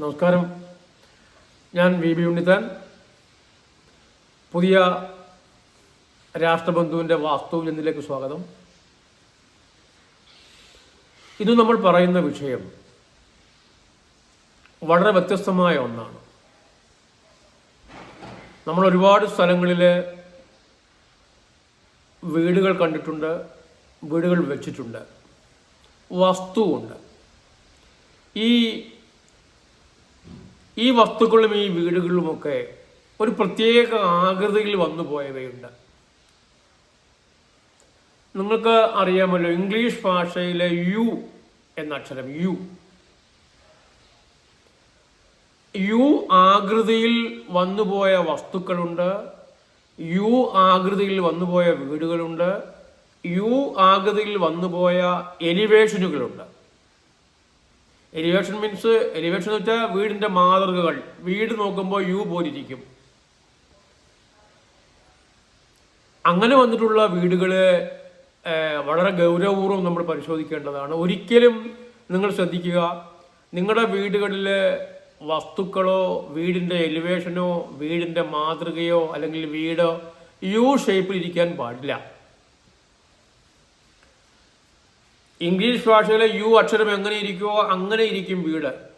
നമസ്കാരം. ഞാൻ V. B. Unnithan. പുതിയ രാഷ്ട്രബന്ധുവിന്റെ വാസ്തു എന്നിലേക്ക് സ്വാഗതം. ഇത് നമ്മൾ പറയുന്ന വിഷയം വളരെ വ്യത്യസ്തമായ ഒന്നാണ്. നമ്മൾ ഒരുപാട് സ്ഥലങ്ങളിൽ വീടുകൾ കണ്ടിട്ടുണ്ട് വീടുകൾ വെച്ചിട്ടുണ്ട് വസ്തുവുണ്ട്. ഈ ഈ വസ്തുക്കളും ഈ വീടുകളുമൊക്കെ ഒരു പ്രത്യേക ആകൃതിയിൽ വന്നു പോയവയുണ്ട്. നിങ്ങൾക്ക് അറിയാമല്ലോ ഇംഗ്ലീഷ് ഭാഷയിലെ യു എന്ന അക്ഷരം യു. യു ആകൃതിയിൽ വന്നുപോയ വസ്തുക്കളുണ്ട് യു ആകൃതിയിൽ വന്നുപോയ വീടുകളുണ്ട് യു ആകൃതിയിൽ വന്നുപോയ എലിവേഷനുകളുണ്ട്. എലിവേഷൻ മീൻസ് എലിവേഷൻ എന്ന് വെച്ചാൽ വീടിന്റെ മാതൃകകൾ. വീട് നോക്കുമ്പോൾ യു പോലിരിക്കും. അങ്ങനെ വന്നിട്ടുള്ള വീടുകൾ വളരെ ഗൗരവപൂർവം നമ്മൾ പരിശോധിക്കേണ്ടതാണ്. ഒരിക്കലും നിങ്ങൾ ശ്രദ്ധിക്കുക നിങ്ങളുടെ വീടുകളിൽ വസ്തുക്കളോ വീടിന്റെ എലിവേഷനോ വീടിന്റെ മാതൃകയോ അല്ലെങ്കിൽ വീടോ യു ഷേപ്പിൽ ഇരിക്കാൻ പാടില്ല. ഇംഗ്ലീഷ് ഭാഷയിലെ യു അക്ഷരം എങ്ങനെ ഇരിക്കുമോ അങ്ങനെ ഇരിക്കും വീട്.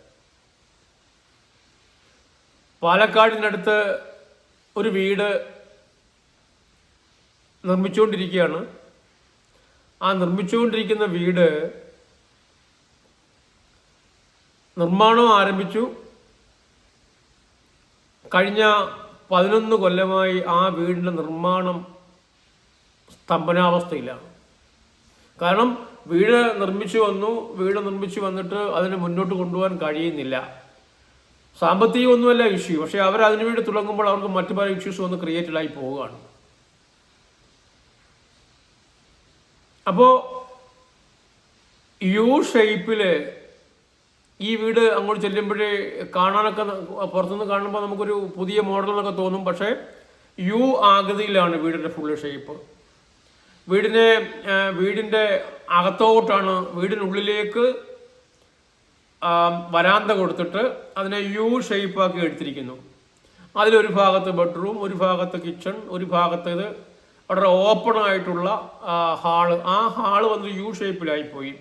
പാലക്കാടിനടുത്ത് ഒരു വീട് നിർമ്മിച്ചുകൊണ്ടിരിക്കുകയാണ്. ആ നിർമ്മിച്ചുകൊണ്ടിരിക്കുന്ന വീട് നിർമ്മാണം ആരംഭിച്ചു? കഴിഞ്ഞ പതിനൊന്ന് കൊല്ലമായി ആ വീടിന്റെ നിർമ്മാണം സ്തംഭനാവസ്ഥയിലാണ്. കാരണം വീട് നിർമ്മിച്ചു വന്നു. വീട് നിർമ്മിച്ചു വന്നിട്ട് അതിന് മുന്നോട്ട് കൊണ്ടുപോകാൻ കഴിയുന്നില്ല. സാമ്പത്തികമൊന്നുമല്ല ഇഷ്യൂ പക്ഷേ അവർ അതിനു വേണ്ടി തുടങ്ങുമ്പോൾ അവർക്ക് മറ്റു പല ഇഷ്യൂസ് വന്ന് ക്രിയേറ്റഡായി പോവുകയാണ്. അപ്പോൾ യു ഷേപ്പിൽ ഈ വീട് അങ്ങോട്ട് ചെല്ലുമ്പോഴേ കാണാനൊക്കെ പുറത്തുനിന്ന് കാണുമ്പോൾ നമുക്കൊരു പുതിയ മോഡൽ എന്നൊക്കെ തോന്നും. പക്ഷേ യു ആകൃതിയിലാണ് വീടിന്റെ ഫുള്ള് ഷേപ്പ് വീടിനെ വീടിന്റെ അകത്തോട്ടാണ് വീടിനുള്ളിലേക്ക് വരാന്ത കൊടുത്തിട്ട് അതിനെ യു ഷേപ്പാക്കി എടുത്തിരിക്കുന്നു. അതിലൊരു ഭാഗത്ത് ബെഡ്റൂം ഒരു ഭാഗത്ത് കിച്ചൺ ഒരു ഭാഗത്ത് ഇത് വളരെ ഓപ്പൺ ആയിട്ടുള്ള ഹാൾ. ആ ഹാൾ വന്ന് യു ഷേപ്പിലായിപ്പോയി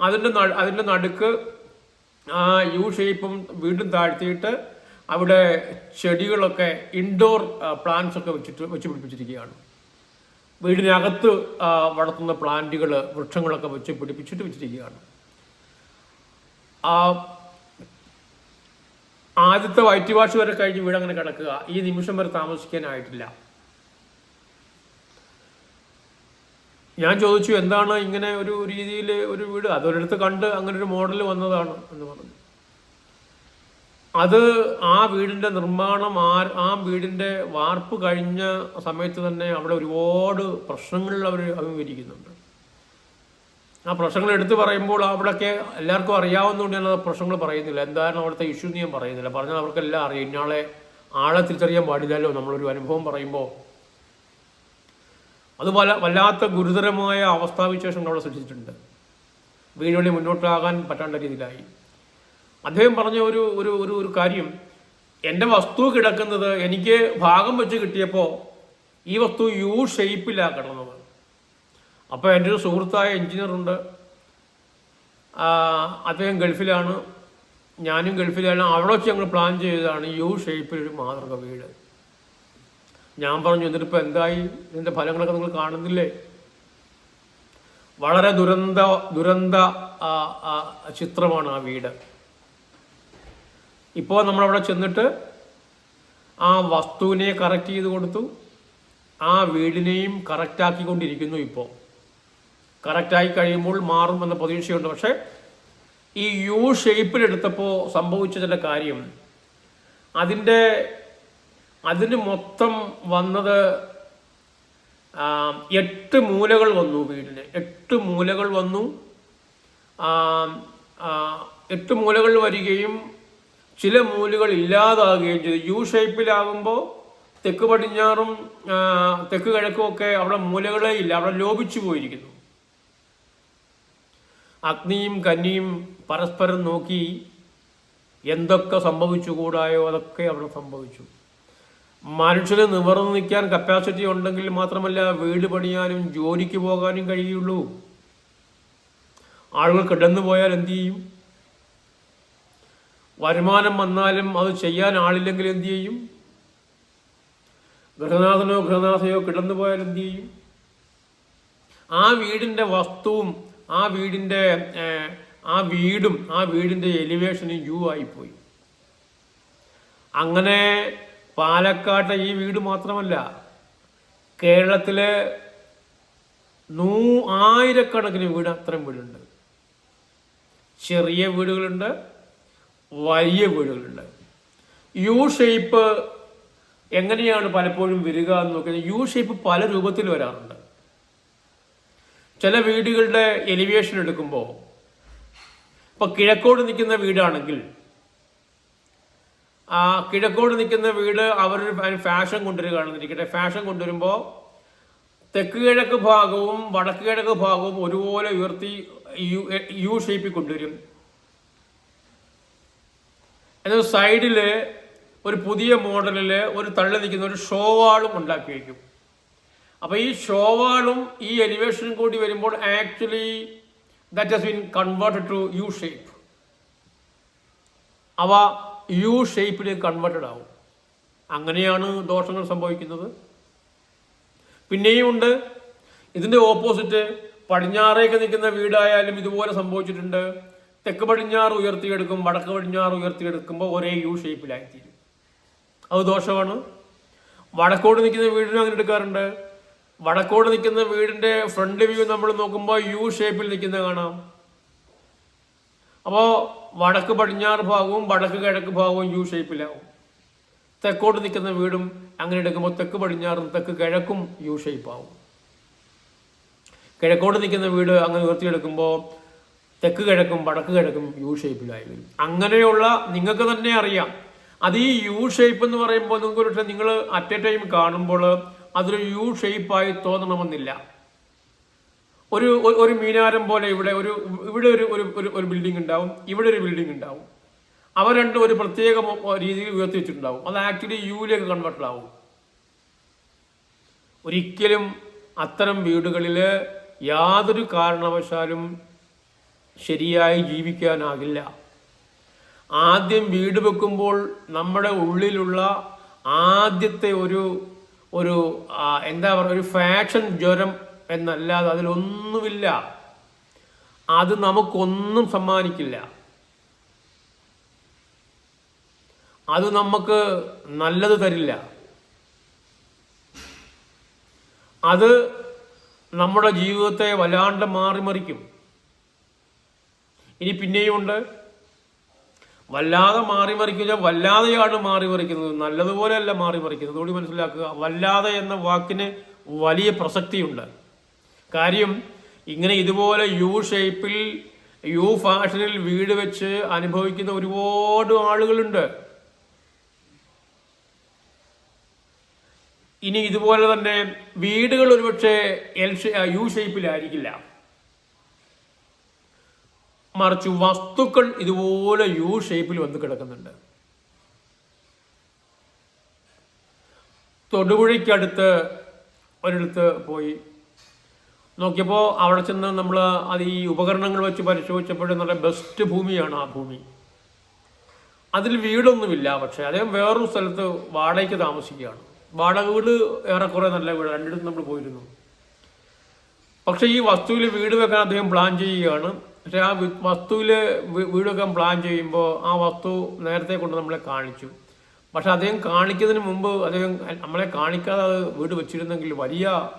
അതിന്റെ അതിന്റെ നടുക്ക് ആ യു ഷേപ്പും വീണ്ടും താഴ്ത്തിയിട്ട് അവിടെ ചെടികളൊക്കെ ഇൻഡോർ പ്ലാന്റ്സ് ഒക്കെ വെച്ചിട്ട് വെച്ച് പിടിപ്പിച്ചിരിക്കുകയാണ് വീടിനകത്ത് വളർത്തുന്ന പ്ലാന്റുകൾ വൃക്ഷങ്ങളൊക്കെ വെച്ച് പിടിപ്പിച്ചിട്ട് വെച്ചിരിക്കുകയാണ്. ആ ആദ്യത്തെ വൈറ്റ് വാഷ് വരെ കഴിഞ്ഞ് വീട് അങ്ങനെ കിടക്കുക. ഈ നിമിഷം വരെ താമസിക്കാനായിട്ടില്ല. ഞാൻ ചോദിച്ചു എന്താണ് ഇങ്ങനെ ഒരു രീതിയിൽ ഒരു വീട്? അതൊരിടത്ത് കണ്ട് അങ്ങനെ ഒരു മോഡൽ വന്നതാണ് എന്ന് പറഞ്ഞു. അത് ആ വീടിന്റെ നിർമ്മാണം ആ ആ വീടിന്റെ വാർപ്പ് കഴിഞ്ഞ സമയത്ത് തന്നെ അവിടെ ഒരുപാട് പ്രശ്നങ്ങളിൽ അവർ അഭിമുഖീകരിക്കുന്നുണ്ട്. ആ പ്രശ്നങ്ങൾ എടുത്തു പറയുമ്പോൾ അവിടെയൊക്കെ എല്ലാവർക്കും അറിയാവുന്നതുകൊണ്ട് ഞാൻ ആ പ്രശ്നങ്ങൾ പറയുന്നില്ല. എന്തായാലും അവിടുത്തെ ഇഷ്യൂ ഞാൻ പറയുന്നില്ല. പറഞ്ഞാൽ അവർക്കെല്ലാം അറിയാം. ഇന്നാളെ ആളെ തിരിച്ചറിയാൻ പാടില്ലല്ലോ നമ്മളൊരു അനുഭവം പറയുമ്പോൾ. അത് വല വല്ലാത്ത ഗുരുതരമായ അവസ്ഥാവിശേഷങ്ങൾ അവിടെ സൃഷ്ടിച്ചിട്ടുണ്ട്. വീടുകളിൽ മുന്നോട്ടാകാൻ പറ്റാണ്ട രീതിയിലായി. അദ്ദേഹം പറഞ്ഞ ഒരു ഒരു ഒരു ഒരു കാര്യം. എന്റെ വസ്തു കിടക്കുന്നത് എനിക്ക് ഭാഗം വെച്ച് കിട്ടിയപ്പോൾ ഈ വസ്തു യു ഷേപ്പിലാണ് കിടന്നത് അപ്പോൾ എന്റെ ഒരു സുഹൃത്തായ എഞ്ചിനീയറുണ്ട്. അദ്ദേഹം ഗൾഫിലാണ്. ഞാനും ഗൾഫിലാണ് അവിടെ വെച്ച് ഞങ്ങൾ പ്ലാൻ ചെയ്തതാണ് യു ഷേപ്പിൽ ഒരു മാതൃക വീട്. ഞാൻ പറഞ്ഞു എന്നിട്ട് ഇപ്പോൾ എന്തായി? ഇതിന്റെ ഫലങ്ങളൊക്കെ നിങ്ങൾ കാണുന്നില്ലേ? വളരെ ദുരന്ത ദുരന്ത ചിത്രമാണ് ആ വീട്. ഇപ്പോൾ നമ്മളവിടെ ചെന്നിട്ട് ആ വസ്തുവിനെ കറക്റ്റ് ചെയ്ത് കൊടുത്തു. ആ വീടിനെയും കറക്റ്റാക്കിക്കൊണ്ടിരിക്കുന്നു ഇപ്പോൾ കറക്റ്റായി കഴിയുമ്പോൾ മാറും എന്ന പ്രതീക്ഷയുണ്ട്. പക്ഷേ ഈ യു ഷേപ്പിലെടുത്തപ്പോൾ സംഭവിച്ച ചില കാര്യം അതിന്റെ അതിന് മൊത്തം വന്നത് എട്ട് മൂലകൾ വന്നു വീടിന്. എട്ട് മൂലകൾ വന്നു. എട്ട് മൂലകൾ വരികയും ചില മൂലുകൾ ഇല്ലാതാകുകയും ചെയ്തു. യു ഷേപ്പിലാകുമ്പോൾ തെക്ക് പടിഞ്ഞാറും തെക്ക് കിഴക്കും ഒക്കെ അവിടെ മൂലകളേ ഇല്ല. അവിടെ ലോപിച്ചു പോയിരിക്കുന്നു. അഗ്നിയും കന്നിയും പരസ്പരം നോക്കി എന്തൊക്കെ സംഭവിച്ചുകൂടായോ അതൊക്കെ അവിടെ സംഭവിച്ചു. മനുഷ്യന് നിവർന്നു നിൽക്കാൻ കപ്പാസിറ്റി ഉണ്ടെങ്കിൽ മാത്രമല്ല വീട് പണിയാനും ജോലിക്ക് പോകാനും കഴിയുള്ളൂ. ആളുകൾ കിടന്നു പോയാൽ എന്തു ചെയ്യും? വരുമാനം വന്നാലും അത് ചെയ്യാൻ ആളില്ലെങ്കിൽ എന്തു ചെയ്യും? ഗൃഹനാഥനോ ഗൃഹനാഥയോ കിടന്നു പോയാൽ എന്തു ചെയ്യും? ആ വീടിന്റെ വസ്തുവും ആ വീടിന്റെ ആ വീടും ആ വീടിന്റെ എലിവേഷനും യു ആയിപ്പോയി. അങ്ങനെ പാലക്കാട്ടെ ഈ വീട് മാത്രമല്ല കേരളത്തിലെ നൂ ആയിരക്കണക്കിന് വീട് അത്രയും വീടുണ്ട്. ചെറിയ വീടുകളുണ്ട് വലിയ വീടുകളുണ്ട്. യു ഷേപ്പ് എങ്ങനെയാണ് പലപ്പോഴും വരിക എന്ന് നോക്കിയാൽ യു ഷേപ്പ് പല രൂപത്തിൽ വരാറുണ്ട്. ചില വീടുകളുടെ എലിവേഷൻ എടുക്കുമ്പോൾ ഇപ്പോൾ കിഴക്കോട് നിൽക്കുന്ന വീടാണെങ്കിൽ ആ കിഴക്കോട് നിൽക്കുന്ന വീട് അവരൊരു ഫാഷൻ കൊണ്ടുവരികയാണെന്നിരിക്കട്ടെ ഫാഷൻ കൊണ്ടുവരുമ്പോൾ തെക്ക് കിഴക്ക് ഭാഗവും വടക്ക് കിഴക്ക് ഭാഗവും ഒരുപോലെ ഉയർത്തി യു യു ഷേപ്പിൽ കൊണ്ടുവരും. എന്നാൽ സൈഡിൽ ഒരു പുതിയ മോഡലിൽ ഒരു തള്ളി നിൽക്കുന്ന ഒരു ഷോവാളും ഉണ്ടാക്കി വയ്ക്കും അപ്പോൾ ഈ ഷോവാളും ഈ എലിവേഷനും കൂടി വരുമ്പോൾ actually that has been converted to U shape അവ യു ഷേപ്പിലേക്ക് കൺവേർട്ടഡ് ആവും. അങ്ങനെയാണ് ദോഷങ്ങൾ സംഭവിക്കുന്നത്. പിന്നെയും ഉണ്ട് ഇതിന്റെ ഓപ്പോസിറ്റ് പടിഞ്ഞാറേക്ക് നിൽക്കുന്ന വീടായാലും ഇതുപോലെ സംഭവിച്ചിട്ടുണ്ട്. തെക്ക് പടിഞ്ഞാറ് ഉയർത്തിയെടുക്കും വടക്ക് പടിഞ്ഞാറ് ഉയർത്തിയെടുക്കുമ്പോൾ ഒരേ യു ഷേപ്പിലായി തീരും അത് ദോഷമാണ്. വടക്കോട് നിൽക്കുന്ന വീടിനും അങ്ങനെ എടുക്കാറുണ്ട്. വടക്കോട് നിൽക്കുന്ന വീടിന്റെ ഫ്രണ്ട് വ്യൂ നമ്മൾ നോക്കുമ്പോൾ യു ഷേപ്പിൽ നിൽക്കുന്ന കാണാം. അപ്പോൾ വടക്ക് പടിഞ്ഞാറ് ഭാഗവും വടക്ക് കിഴക്ക് ഭാഗവും യു ഷേപ്പിലാവും തെക്കോട്ട് നിൽക്കുന്ന വീടും അങ്ങനെ എടുക്കുമ്പോൾ തെക്ക് പടിഞ്ഞാറും തെക്ക് കിഴക്കും യു ഷേപ്പ് ആവും കിഴക്കോട്ട് നിൽക്കുന്ന വീട് അങ്ങനെ ഉയർത്തിയെടുക്കുമ്പോൾ തെക്ക് കിഴക്കും വടക്ക് കിഴക്കും യു ഷേപ്പിലായി വരും അങ്ങനെയുള്ള നിങ്ങൾക്ക് തന്നെ അറിയാം. അത് ഈ യു ഷേപ്പ് എന്ന് പറയുമ്പോൾ നിങ്ങൾക്ക് പക്ഷേ നിങ്ങൾ അറ്റ് എ ടൈം കാണുമ്പോൾ അതൊരു യു ഷേപ്പായി തോന്നണമെന്നില്ല. ഒരു ഒരു- മീനാരം പോലെ ഇവിടെ ഒരു ഇവിടെ ഒരു ഒരു ഒരു- ഒരു ബിൽഡിംഗ് ഉണ്ടാവും ഇവിടെ ഒരു ബിൽഡിംഗ് ഉണ്ടാവും. അവ രണ്ടും ഒരു പ്രത്യേക രീതിയിൽ ഉയർത്തി വെച്ചിട്ടുണ്ടാവും. അത് ആക്ച്വലി യുയിലേക്ക് കൺവേർട്ടഡ് ആവും. ഒരിക്കലും അത്തരം വീടുകളിൽ യാതൊരു കാരണവശാലും ശരിയായി ജീവിക്കാനാകില്ല. ആദ്യം വീട് വെക്കുമ്പോൾ നമ്മുടെ ഉള്ളിലുള്ള ആദ്യത്തെ ഒരു ഒരു എന്താ പറയുക ഒരു ഫാഷൻ ജ്വരം എന്നല്ലാതെ അതിലൊന്നുമില്ല. അത് നമുക്കൊന്നും സമ്മാനിക്കില്ല. അത് നമുക്ക് നല്ലത് തരില്ല. അത് നമ്മുടെ ജീവിതത്തെ വല്ലാണ്ട് മാറിമറിക്കും. ഇനി പിന്നെയും ഉണ്ട്. വല്ലാതെ മാറി മറിക്കുക വല്ലാതെയാണ് മാറി മറിക്കുന്നത്. നല്ലതുപോലെയല്ല മാറി മറിക്കുന്നത്. അതുകൂടി മനസ്സിലാക്കുക. വല്ലാതെ എന്ന വാക്കിന് വലിയ പ്രസക്തിയുണ്ട്. കാര്യം ഇങ്ങനെ ഇതുപോലെ യു ഷേപ്പിൽ യു ഫാഷനിൽ വീട് വെച്ച് അനുഭവിക്കുന്ന ഒരുപാട് ആളുകളുണ്ട്. ഇനി ഇതുപോലെ തന്നെ വീടുകൾ ഒരുപക്ഷെ എൽ യു ഷേപ്പിലായിരിക്കില്ല. മറിച്ച് വസ്തുക്കൾ ഇതുപോലെ യു ഷേപ്പിൽ വന്ന് കിടക്കുന്നുണ്ട്. തൊടുപുഴയ്ക്കടുത്ത് ഒരിടത്ത് പോയി. നോക്കിയപ്പോൾ അവിടെ ചെന്ന് നമ്മൾ അത് ഈ ഉപകരണങ്ങൾ വെച്ച് പരിശോധിച്ചപ്പോഴും നല്ല ബെസ്റ്റ് ഭൂമിയാണ് ആ ഭൂമി. അതിൽ വീടൊന്നുമില്ല പക്ഷേ അദ്ദേഹം വേറൊരു സ്ഥലത്ത് വാടകയ്ക്ക് താമസിക്കുകയാണ്. വാടക വീട് ഏറെക്കുറെ നല്ല വീട് രണ്ടിടത്തും നമ്മൾ പോയിരുന്നു. പക്ഷേ ഈ വസ്തുവിൽ വീട് വെക്കാൻ അദ്ദേഹം പ്ലാൻ ചെയ്യുകയാണ്. പക്ഷേ ആ വസ്തുവിൽ വീടൊക്കെ പ്ലാൻ ചെയ്യുമ്പോൾ ആ വസ്തു നേരത്തെ കൊണ്ട് നമ്മളെ കാണിച്ചു. പക്ഷെ അദ്ദേഹം കാണിക്കുന്നതിന് മുമ്പ് അദ്ദേഹം നമ്മളെ കാണിക്കാതെ അത് വീട് വെച്ചിരുന്നെങ്കിൽ വലിയ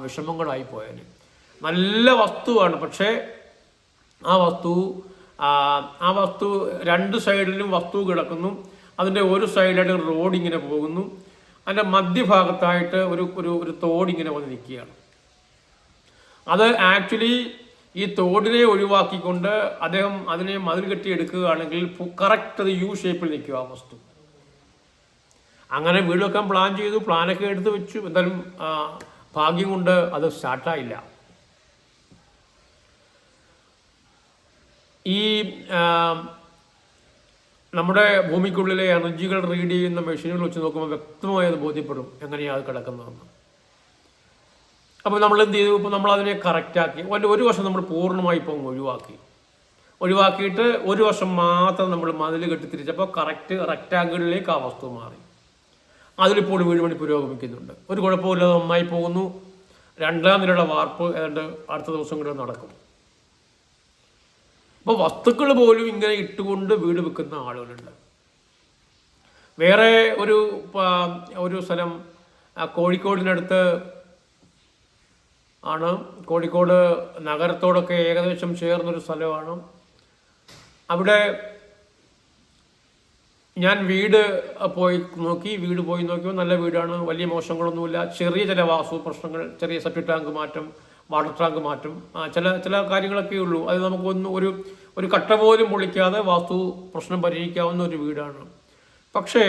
വിഷമങ്ങളായി പോയേനെ. നല്ല വസ്തുവാണ്. പക്ഷേ ആ വസ്തു ആ വസ്തു രണ്ട് സൈഡിലും വസ്തു കിടക്കുന്നു. അതിന്റെ ഒരു സൈഡിലായിട്ട് റോഡ് ഇങ്ങനെ പോകുന്നു. അതിന്റെ മധ്യഭാഗത്തായിട്ട് ഒരു ഒരു ഒരു തോടിങ്ങനെ വന്ന് നിൽക്കുകയാണ്. അത് ആക്ച്വലി ഈ തോടിനെ ഒഴിവാക്കിക്കൊണ്ട് അദ്ദേഹം അതിനെ മതിൽ കെട്ടി എടുക്കുകയാണെങ്കിൽ കറക്റ്റ് അത് യു ഷേപ്പിൽ നിൽക്കുക ആ വസ്തു. അങ്ങനെ വീട് വെക്കാൻ പ്ലാൻ ചെയ്തു പ്ലാനൊക്കെ എടുത്ത് വെച്ചു. എന്തായാലും ഭാഗ്യം കൊണ്ട് അത് സ്റ്റാർട്ടായില്ല ഈ നമ്മുടെ ഭൂമിക്കുള്ളിലെ എനർജികൾ റീഡ് ചെയ്യുന്ന മെഷീനുകൾ വെച്ച് നോക്കുമ്പോൾ വ്യക്തമായി അത് ബോധ്യപ്പെടും എങ്ങനെയാണ് അത് കിടക്കുന്നതെന്ന്. അപ്പോൾ നമ്മൾ എന്ത് ചെയ്തു ഇപ്പോൾ നമ്മൾ അതിനെ കറക്റ്റാക്കി. ഒരു ഒരു വർഷം നമ്മൾ പൂർണമായി ഇപ്പം ഒഴിവാക്കി. ഒഴിവാക്കിയിട്ട് ഒരു വർഷം മാത്രം നമ്മൾ മതിൽ കെട്ടി തിരിച്ചപ്പോൾ കറക്റ്റ് റെക്റ്റാങ്കിളിലേക്ക് ആ വസ്തു മാറി. അതിലിപ്പോൾ വീട് പണി പുരോഗമിക്കുന്നുണ്ട്. ഒരു കുഴപ്പമില്ലാതെ നന്നായി പോകുന്നു. രണ്ടാം നിലയുടെ വാർപ്പ് ഏതാണ്ട് അടുത്ത ദിവസം കൂടെ നടക്കും. അപ്പോൾ വസ്തുക്കൾ പോലും ഇങ്ങനെ ഇട്ടുകൊണ്ട് വീട് വെക്കുന്ന ആളുകളുണ്ട്. വേറെ ഒരു ഒരു സ്ഥലം കോഴിക്കോടിനടുത്ത് ആണ്. കോഴിക്കോട് നഗരത്തോടൊക്കെ ഏകദേശം ചേർന്നൊരു സ്ഥലമാണ്. അവിടെ ഞാൻ വീട് പോയി നോക്കി വീട് പോയി നോക്കിയോ നല്ല വീടാണ്. വലിയ മോശങ്ങളൊന്നുമില്ല. ചെറിയ ചില വാസ്തു പ്രശ്നങ്ങൾ ചെറിയ സെപ്റ്റിക് ടാങ്ക് മാറ്റം വാട്ടർ ടാങ്ക് മാറ്റം ചില ചില കാര്യങ്ങളൊക്കെ ഉള്ളൂ. അത് നമുക്കൊന്നും ഒരു ഒരു കട്ട പോലും പൊളിക്കാതെ വാസ്തു പ്രശ്നം പരിഹരിക്കാവുന്ന ഒരു വീടാണ്. പക്ഷേ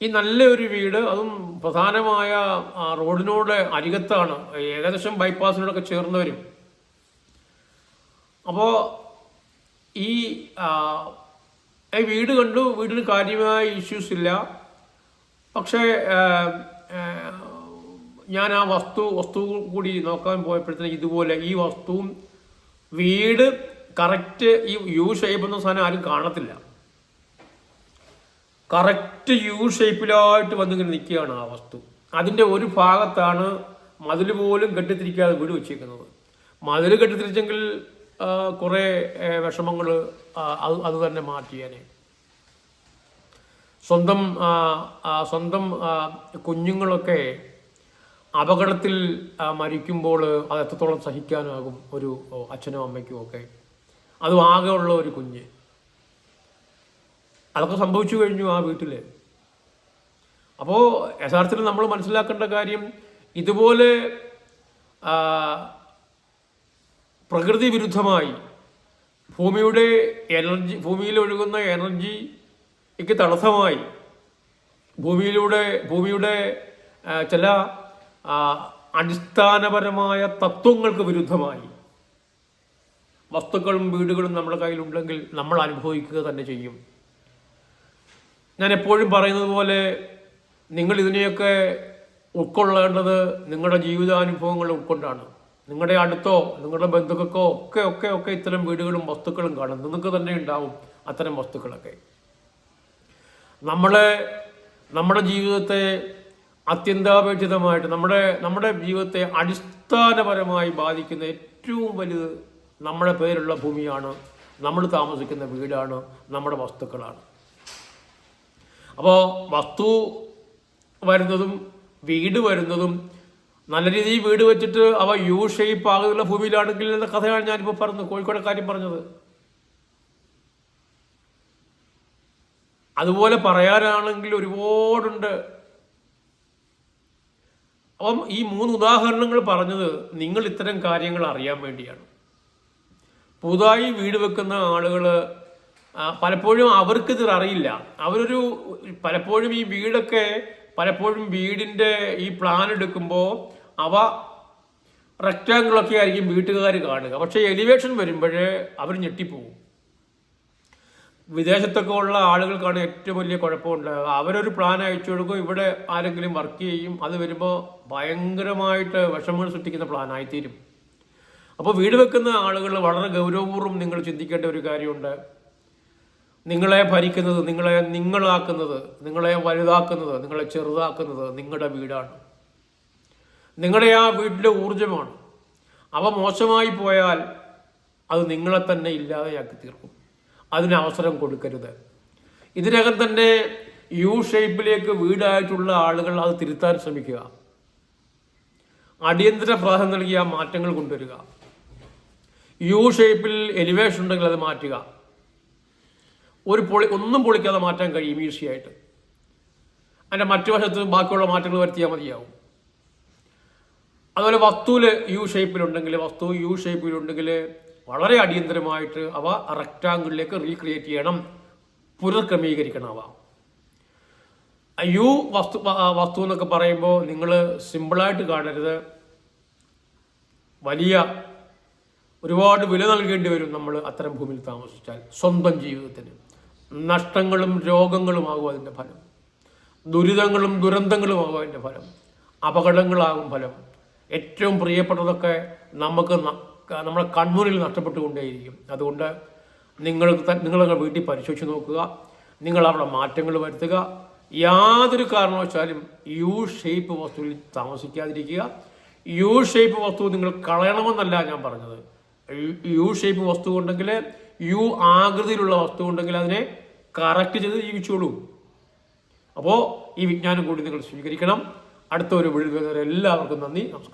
ഈ നല്ലൊരു വീട് അതും പ്രധാനമായ റോഡിനോട് അരികത്താണ്. ഏകദേശം ബൈപ്പാസിനോടൊക്കെ ചേർന്ന് വരും അപ്പോൾ ഈ വീട് കണ്ടു. വീടിന് കാര്യമായ ഇഷ്യൂസ് ഇല്ല. പക്ഷേ ഞാൻ ആ വസ്തു വസ്തു കൂടി നോക്കാൻ പോയപ്പോഴത്തേക്ക് ഇതുപോലെ ഈ വസ്തുവും വീട് കറക്റ്റ് ഈ യു ഷേപ്പ് എന്ന സാധനം ആരും കാണത്തില്ല. കറക്റ്റ് യു ഷേപ്പിലായിട്ട് വന്നിങ്ങനെ നിൽക്കുകയാണ് ആ വസ്തു. അതിന്റെ ഒരു ഭാഗത്താണ് മതിൽ പോലും കെട്ടിത്തിരിക്കാതെ വീട് വെച്ചിരിക്കുന്നത് മതിൽ കെട്ടിത്തിരിച്ചെങ്കിൽ കുറേ വിഷമങ്ങൾ അത് അത് തന്നെ മാറ്റിയാനേ. സ്വന്തം സ്വന്തം കുഞ്ഞുങ്ങളൊക്കെ അപകടത്തിൽ മരിക്കുമ്പോൾ അത് എത്രത്തോളം സഹിക്കാനാകും ഒരു അച്ഛനും അമ്മയ്ക്കും ഒക്കെ. അതും ആകെയുള്ള ഒരു കുഞ്ഞ്. അതൊക്കെ സംഭവിച്ചു കഴിഞ്ഞു ആ വീട്ടിൽ അപ്പോൾ യഥാർത്ഥത്തിൽ നമ്മൾ മനസ്സിലാക്കേണ്ട കാര്യം ഇതുപോലെ പ്രകൃതി വിരുദ്ധമായി ഭൂമിയുടെ എനർജി ഭൂമിയിൽ ഒഴുകുന്ന എനർജിക്ക് തടസ്സമായി ഭൂമിയിലൂടെ ഭൂമിയുടെ ചില അടിസ്ഥാനപരമായ തത്വങ്ങൾക്ക് വിരുദ്ധമായി. വസ്തുക്കളും വീടുകളും നമ്മുടെ കയ്യിലുണ്ടെങ്കിൽ നമ്മൾ അനുഭവിക്കുക തന്നെ ചെയ്യും. ഞാൻ എപ്പോഴും പറയുന്നത് പോലെ നിങ്ങൾ ഇതിനെയൊക്കെ ഉൾക്കൊള്ളേണ്ടത് നിങ്ങളുടെ ജീവിതാനുഭവങ്ങൾ ഉൾക്കൊണ്ടാണ്. നിങ്ങളുടെ അടുത്തോ നിങ്ങളുടെ ബന്ധുക്കൾക്കോ ഒക്കെ ഒക്കെ ഒക്കെ ഇത്തരം വീടുകളും വസ്തുക്കളും കാണും. നിങ്ങൾക്ക് തന്നെ ഉണ്ടാവും അത്തരം വസ്തുക്കളൊക്കെ. നമ്മളെ നമ്മുടെ ജീവിതത്തെ അത്യന്താപേക്ഷിതമായിട്ട് നമ്മുടെ നമ്മുടെ ജീവിതത്തെ അടിസ്ഥാനപരമായി ബാധിക്കുന്ന ഏറ്റവും വലുത് നമ്മുടെ പേരുള്ള ഭൂമിയാണ് നമ്മൾ താമസിക്കുന്ന വീടാണ് നമ്മുടെ വസ്തുക്കളാണ്. അപ്പോൾ വസ്തു വരുന്നതും വീട് വരുന്നതും നല്ല രീതിയിൽ വീട് വെച്ചിട്ട് അവ യു ഷേപ്പ് ആകുന്നുള്ള ഭൂമിയിലാണെങ്കിൽ എന്ന കഥയാണ് ഞാനിപ്പോൾ പറഞ്ഞത് കോഴിക്കോട് കാര്യം പറഞ്ഞത്. അതുപോലെ പറയാനാണെങ്കിൽ ഒരുപാടുണ്ട്. അപ്പം ഈ മൂന്ന് ഉദാഹരണങ്ങൾ പറഞ്ഞത് നിങ്ങൾ ഇത്തരം കാര്യങ്ങൾ അറിയാൻ വേണ്ടിയാണ്. പുതുതായി വീട് വെക്കുന്ന ആളുകൾ പലപ്പോഴും അവർക്കിത് അറിയില്ല. അവരൊരു പലപ്പോഴും ഈ വീടൊക്കെ പലപ്പോഴും വീടിന്റെ ഈ പ്ലാൻ എടുക്കുമ്പോൾ അവ റെക്റ്റാങ്കിളൊക്കെ ആയിരിക്കും വീട്ടുകാർ കാണുക. പക്ഷേ എലിവേഷൻ വരുമ്പോഴേ അവർ ഞെട്ടിപ്പോവും. വിദേശത്തൊക്കെ ഉള്ള ആളുകൾക്കാണ് ഏറ്റവും വലിയ കുഴപ്പമുണ്ടാകുക അവരൊരു പ്ലാൻ അയച്ചു കൊടുക്കും ഇവിടെ ആരെങ്കിലും വർക്ക് ചെയ്യും. അത് വരുമ്പോൾ ഭയങ്കരമായിട്ട് വിഷമങ്ങൾ സൃഷ്ടിക്കുന്ന പ്ലാനായിത്തീരും അപ്പോൾ വീട് വെക്കുന്ന ആളുകൾ വളരെ ഗൗരവപൂർവം നിങ്ങൾ ചിന്തിക്കേണ്ട ഒരു കാര്യമുണ്ട്. നിങ്ങളെ ഭരിക്കുന്നത് നിങ്ങളെ നിങ്ങളാക്കുന്നത് നിങ്ങളെ വലുതാക്കുന്നത് നിങ്ങളെ ചെറുതാക്കുന്നത് നിങ്ങളുടെ വീടാണ്. നിങ്ങളുടെ ആ വീട്ടിലെ ഊർജമാണ് അവ മോശമായി പോയാൽ അത് നിങ്ങളെ തന്നെ ഇല്ലാതെയാക്കി തീർക്കും. അതിന് അവസരം കൊടുക്കരുത്. ഇതിനകം തന്നെ യു ഷേപ്പിലേക്ക് വീടായിട്ടുള്ള ആളുകൾ അത് തിരുത്താൻ ശ്രമിക്കുക. അടിയന്തര പ്രാധാന്യം നൽകിയ മാറ്റങ്ങൾ കൊണ്ടുവരിക. യു ഷേപ്പിൽ എലിവേഷൻ ഉണ്ടെങ്കിൽ അത് മാറ്റുക. ഒരു പൊളി ഒന്നും പൊളിക്കാതെ മാറ്റാൻ കഴിയും ഈസിയായിട്ട് അതിന്റെ മറ്റു വശത്ത് ബാക്കിയുള്ള മാറ്റങ്ങൾ വരുത്തിയാൽ മതിയാവും. അതുപോലെ വസ്തുവിൽ യു ഷേപ്പിലുണ്ടെങ്കിൽ വസ്തു യു ഷേപ്പിലുണ്ടെങ്കിൽ വളരെ അടിയന്തരമായിട്ട് അവ റെക്റ്റാങ്കിളിലേക്ക് റീക്രിയേറ്റ് ചെയ്യണം. പുനർക്രമീകരിക്കണം അവ. യു വസ്തു വസ്തു എന്നൊക്കെ പറയുമ്പോൾ നിങ്ങൾ സിമ്പിളായിട്ട് കാണരുത്. വലിയ ഒരുപാട് വില നൽകേണ്ടി വരും നമ്മൾ അത്തരം ഭൂമിയിൽ താമസിച്ചാൽ സ്വന്തം ജീവിതത്തിന്. നഷ്ടങ്ങളും രോഗങ്ങളുമാകും അതിന്റെ ഫലം. ദുരിതങ്ങളും ദുരന്തങ്ങളുമാകും അതിന്റെ ഫലം. അപകടങ്ങളാകും ഫലം. ഏറ്റവും പ്രിയപ്പെട്ടതൊക്കെ നമുക്ക് നമ്മുടെ കൺമുന്നിൽ നഷ്ടപ്പെട്ടുകൊണ്ടേയിരിക്കും. അതുകൊണ്ട് നിങ്ങൾ നിങ്ങളുടെ വീട്ടിൽ പരിശോധിച്ച് നോക്കുക. നിങ്ങൾ അവിടെ മാറ്റങ്ങൾ വരുത്തുക. യാതൊരു കാരണവശാലും യു ഷേപ്പ് വസ്തുവിൽ താമസിക്കാതിരിക്കുക. യു ഷേപ്പ് വസ്തു നിങ്ങൾ കളയണമെന്നല്ല ഞാൻ പറഞ്ഞത്. യു ഷേപ്പ് വസ്തു ഉണ്ടെങ്കിൽ യു ആകൃതിയിലുള്ള വസ്തു ഉണ്ടെങ്കിൽ അതിനെ കറക്റ്റ് ചെയ്ത് ജീവിച്ചോളൂ. അപ്പോൾ ഈ വിജ്ഞാനം കൂടി നിങ്ങൾ സ്വീകരിക്കണം. അടുത്ത ഒരു വീഡിയോ എല്ലാവർക്കും നന്ദി. നമസ്കാരം.